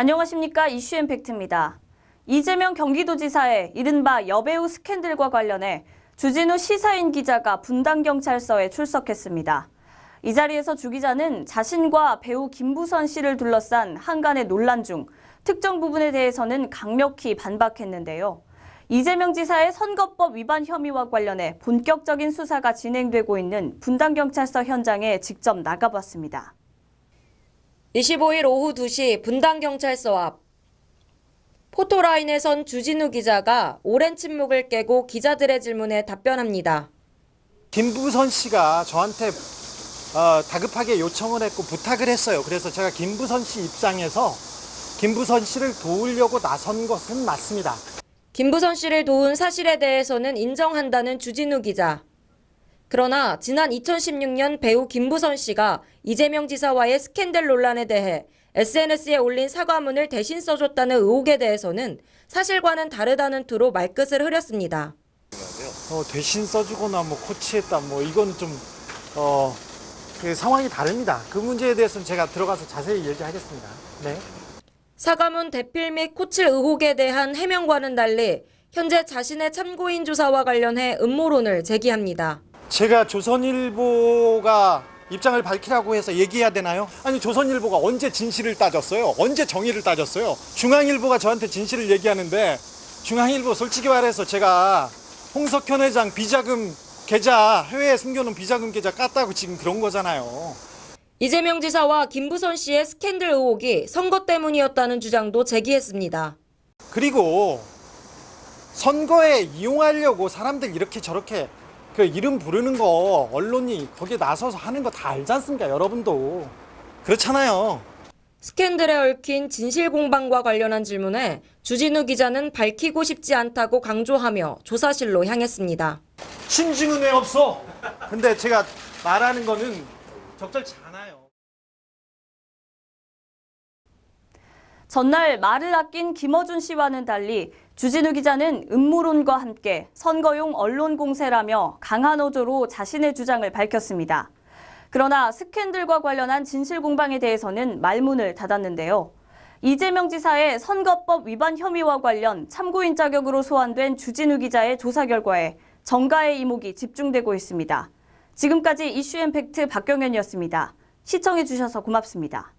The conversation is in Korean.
안녕하십니까 이슈 엠팩트입니다. 이재명 경기도지사의 이른바 여배우 스캔들과 관련해 주진우 시사인 기자가 분당경찰서에 출석했습니다. 이 자리에서 주 기자는 자신과 배우 김부선 씨를 둘러싼 한간의 논란 중 특정 부분에 대해서는 강력히 반박했는데요. 이재명 지사의 선거법 위반 혐의와 관련해 본격적인 수사가 진행되고 있는 분당경찰서 현장에 직접 나가봤습니다. 25일 오후 2시 분당경찰서 앞 포토라인에 선 주진우 기자가 오랜 침묵을 깨고 기자들의 질문에 답변합니다. 김부선 씨가 저한테 어, 다급하게 요청을 했고 부탁을 했어요. 그래서 제가 김부선 씨 입장에서 김부선 씨를 도우려고 나선 것은 맞습니다. 김부선 씨를 도운 사실에 대해서는 인정한다는 주진우 기자. 그러나 지난 2016년 배우 김부선 씨가 이재명 지사와의 스캔들 논란에 대해 SNS에 올린 사과문을 대신 써줬다는 의혹에 대해서는 사실과는 다르다는 투로 말끝을 흐렸습니다. 어, 대신 써주거나 뭐 코치했다 뭐 이건 좀 어, 그 상황이 다릅니다. 그 문제에 대해서는 제가 들어가서 자세히 얘기하겠습니다. 네. 사과문 대필 및 코칠 의혹에 대한 해명과는 달리 현재 자신의 참고인 조사와 관련해 음모론을 제기합니다. 제가 조선일보가 입장을 밝히라고 해서 얘기해야 되나요? 아니 조선일보가 언제 진실을 따졌어요? 언제 정의를 따졌어요? 중앙일보가 저한테 진실을 얘기하는데 중앙일보 솔직히 말해서 제가 홍석현 회장 비자금 계좌 해외에 숨겨놓은 비자금 계좌 깠다고 지금 그런 거잖아요. 이재명 지사와 김부선 씨의 스캔들 의혹이 선거 때문이었다는 주장도 제기했습니다. 그리고 선거에 이용하려고 사람들 이렇게 저렇게 그 이름 부르는 거 언론이 거기에 나서서 하는 거 다 알지 않습니까? 여러분도 그렇잖아요. 스캔들에 얽힌 진실 공방과 관련한 질문에 주진우 기자는 밝히고 싶지 않다고 강조하며 조사실로 향했습니다. 신증은 왜 없어? 근데 제가 말하는 거는 적절치 않아요. 전날 말을 아낀 김어준 씨와는 달리 주진우 기자는 음모론과 함께 선거용 언론 공세라며 강한 어조로 자신의 주장을 밝혔습니다. 그러나 스캔들과 관련한 진실 공방에 대해서는 말문을 닫았는데요. 이재명 지사의 선거법 위반 혐의와 관련 참고인 자격으로 소환된 주진우 기자의 조사 결과에 정가의 이목이 집중되고 있습니다. 지금까지 이슈 엠팩트 박경현이었습니다. 시청해주셔서 고맙습니다.